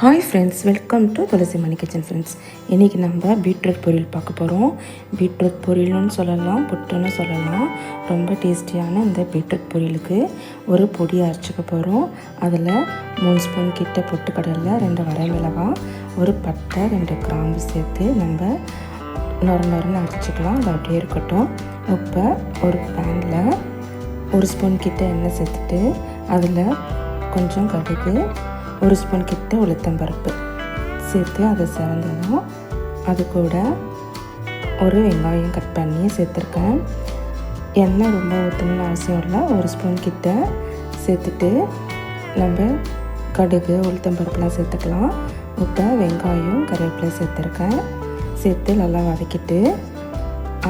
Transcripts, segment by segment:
Hi friends welcome to Tulasi Mani kitchen friends இன்றைக்கி நம்ம beetroot பொரியல் பார்க்க போகிறோம் பீட்ரூட் பொரியல்னு சொல்லலாம் புட்டுன்னு சொல்லலாம். ரொம்ப டேஸ்டியான இந்த பீட்ரூட் பொரியலுக்கு ஒரு பொடி அரைச்சிக்க போகிறோம் அதில் மூணு ஸ்பூன் கிட்ட பொட்டுக்கடலை ரெண்டு வரமிளகாய் ஒரு பட்டை ரெண்டு கிராம்பு சேர்த்து நம்ம நொர நொரன்னு அரைச்சிக்கலாம். அது அப்படியே இருக்கட்டும். இப்போ ஒரு பேனில் ஒரு ஸ்பூன் கிட்ட எண்ணெய் சேர்த்துட்டு அதில் கொஞ்சம் கடுகு ஒரு ஸ்பூன் கிட்ட உளுத்தம்பருப்பு சேர்த்து அதை சிறந்ததும் அது கூட ஒரு வெங்காயம் கட் பண்ணி சேர்த்துருக்கேன். எண்ணெய் ரொம்ப ஊற்றணும்னு அவசியம் இல்லை. ஒரு ஸ்பூன் கிட்ட சேர்த்துட்டு நம்ம கடுகு உளுத்தம்பருப்புலாம் சேர்த்துக்கலாம். இப்போ வெங்காயம் கருவேப்பிலை சேர்த்துருக்கேன். சேர்த்து நல்லா வதக்கிட்டு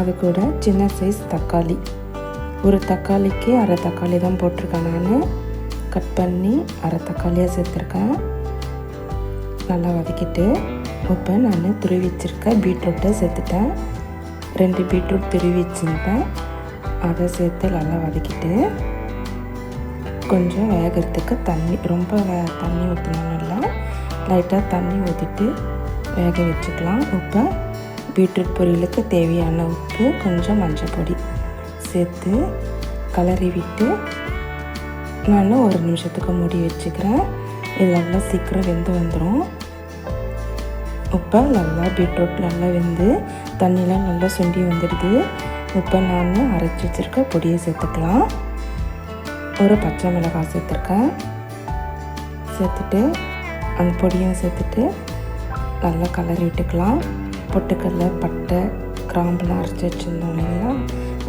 அது கூட சின்ன சைஸ் தக்காளி. ஒரு தக்காளிக்கு அரை தக்காளி தான் போட்டிருக்கேன் நான். கட் பண்ணி அரை தக்காளியாக சேர்த்துருக்கேன். நல்லா வதக்கிட்டு இப்போ நான் துருவி வச்சுருக்க பீட்ரூட்டை சேர்த்துட்டேன். ரெண்டு பீட்ரூட் துருவி வச்சுருந்தேன். அதை சேர்த்து நல்லா வதக்கிட்டு கொஞ்சம் வேகிறதுக்கு தண்ணி ரொம்ப வே தண்ணி ஊற்றணும் இல்லை. லைட்டாக தண்ணி ஊற்றிட்டு வேக வச்சுக்கலாம். இப்போ பீட்ரூட் பொரியலுக்கு தேவையான உப்பு கொஞ்சம் மஞ்சள் பொடி சேர்த்து கலரி விட்டு நான் ஒரு நிமிஷத்துக்கு மூடி வச்சுக்கிறேன். இது நல்லா சீக்கிரம் வெந்து வந்துடும் இப்போ நல்லா பீட்ரூட் நல்லா வெந்து தண்ணியெலாம் நல்லா சுண்டி வந்துடுது. இப்போ நான் அரைச்சி வச்சுருக்க பொடியை சேர்த்துக்கலாம். ஒரு பச்சை மிளகாய் சேர்த்துருக்கேன். சேர்த்துட்டு அந்த பொடியும் சேர்த்துட்டு நல்லா கலரி விட்டுக்கலாம். பொட்டுக்கடலை பட்டை கிராம்புலாம் அரைச்சி வச்சுருந்தோம் இல்லைங்களா?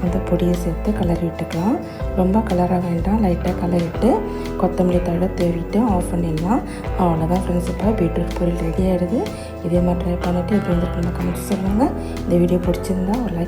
அந்த பொடியை சேர்த்து கலரி விட்டுக்கலாம். ரொம்ப கலராக வேண்டாம். லைட்டாக கலரிட்டு கொத்தமல்லி தழை தேவிட்டு ஆஃப் பண்ணிடலாம். அவ்வளோதான் ஃப்ரெண்ட்ஸ் இப்போ பீட்ரூட் பொரியல் ரெடி ஆகிடுது இதே மாதிரி ட்ரை பண்ணிவிட்டு எப்படி வந்து கமெண்ட்ஸ் சொல்லுங்கள் இந்த வீடியோ பிடிச்சிருந்தா ஒரு லைக்